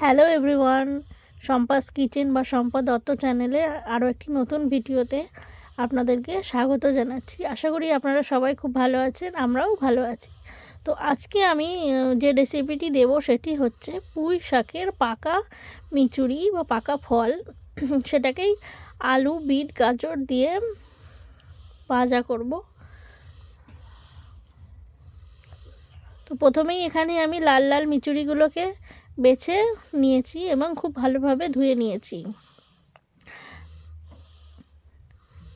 Hello everyone সম্পাস kitchen বা সম্পা দত্ত চ্যানেলে আরও একটি নতুন ভিডিওতে আপনাদেরকে স্বাগত জানাচ্ছি। আশা করি আপনারা সবাই খুব ভালো আছেন, আমরাও ভালো আছি। তো আজকে আমি যে রেসিপিটি দেব সেটি হচ্ছে পুঁই শাকের পাকা মিচুরি বা পাকা ফল। সেটাকেই আলু, বিট, গাজর দিয়ে ভাজা করব। তো প্রথমেই এখানে আমি লাল লাল মিচুরিগুলোকে বেছে নিয়েছি এবং খুব ভালোভাবে ধুয়ে নিয়েছি।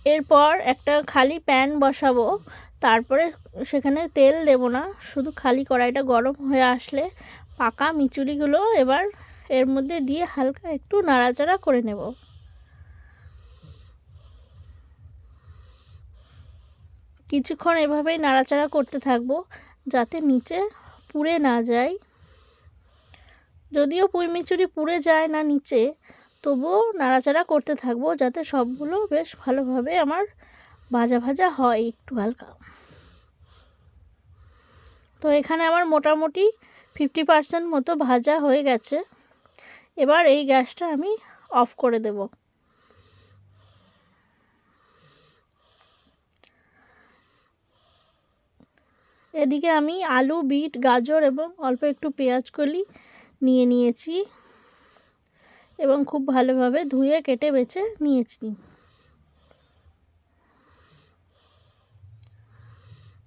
এরপর একটা খালি প্যান বসাবো। তারপরে সেখানে তেল দেব না, শুধু খালি কড়াইটা গরম হয়ে আসলে পাকা মিচুরিগুলো এবার এর মধ্যে দিয়ে হালকা একটু নাড়াচাড়া করে নেব। কিছুক্ষণ এভাবেই নাড়াচাড়া করতে থাকব, যাতে নিচে পুড়ে না যায়। যদিও পুঁই মিচুরি পুড়ে যায় না নিচে, তবুও নাড়াচাড়া করতে থাকব যাতে সবগুলো বেশ ভালোভাবে আমার ভাজা ভাজা হয় একটু হালকা। তো এখানে আমার মোটামুটি ফিফটি পার্সেন্ট মতো ভাজা হয়ে গেছে। এবার এই গ্যাসটা আমি অফ করে দেব। এদিকে আমি আলু, বিট, গাজর এবং অল্প একটু পেঁয়াজ কলি নিয়ে নিয়েছি এবং খুব ভালোভাবে ধুয়ে কেটে বেছে নিয়েছি।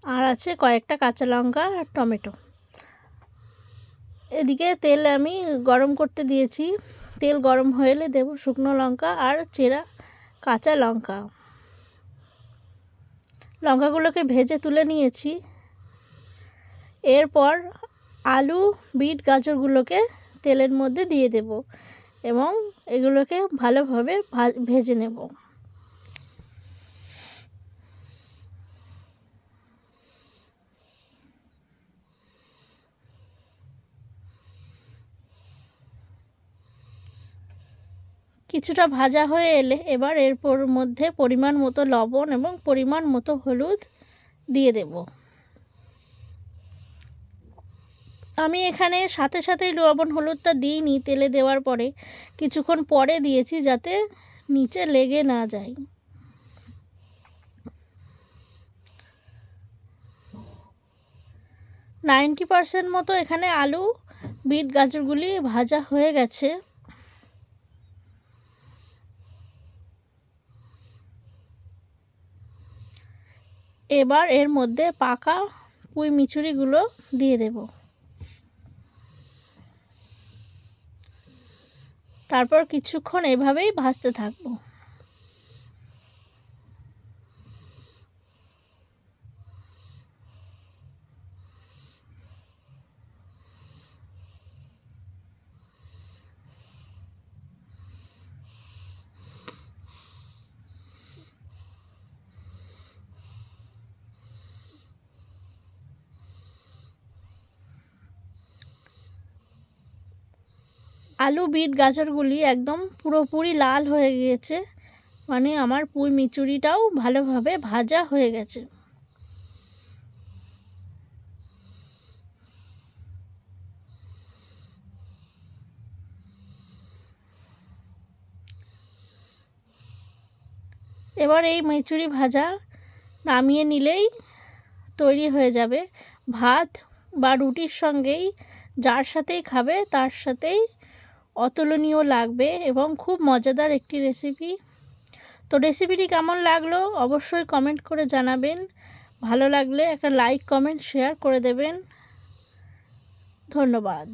আর আছে কয়েকটা কাঁচা লঙ্কা আর টমেটো। এদিকে তেল আমি গরম করতে দিয়েছি। তেল গরম হয়ে দেব শুকনো লঙ্কা আর চেরা কাঁচা লঙ্কা। লঙ্কাগুলোকে ভেজে তুলে নিয়েছি। এরপর আলু, বিট, গাজরগুলোকে তেলের মধ্যে দিয়ে দেব এবং এগুলোকে ভালোভাবে ভেজে নেব। কিছুটা ভাজা হয়ে এলে এবার এরপর মধ্যে পরিমাণ মতো লবণ এবং পরিমাণ মতো হলুদ দিয়ে দেব। আমি এখানে সাথে সাথেই লবণ, হলুদটা দিইনি তেলে দেওয়ার পরে। কিছুক্ষণ পরে দিয়েছি যাতে নিচে লেগে না যায়। নাইনটি পারসেন্ট মতো এখানে আলু, বিট, গাজরগুলি ভাজা হয়ে গেছে। এবার এর মধ্যে পাকা পুঁই মিচুরিগুলো দিয়ে দেবো। তারপর কিছুক্ষণ এভাবেই ভাসতে থাকব। আলু, বিট, গাজরগুলি একদম পুরোপুরি লাল হয়ে গিয়েছে মানে আমার পুঁই মিচুরিটাও ভালোভাবে ভাজা হয়ে গেছে। এবার এই মিচুরি ভাজা নামিয়ে নিলেই তৈরি হয়ে যাবে। ভাত বা রুটির সঙ্গেই, যার সাথেই খাবে, তার সাথেই অতুলনীয় লাগবে এবং খুব মজাদার একটি রেসিপি তো রেসিপিটি কেমন লাগল অবশ্যই কমেন্ট করে জানাবেন। ভালো লাগলে একটা লাইক কমেন্ট শেয়ার করে দেবেন। ধন্যবাদ।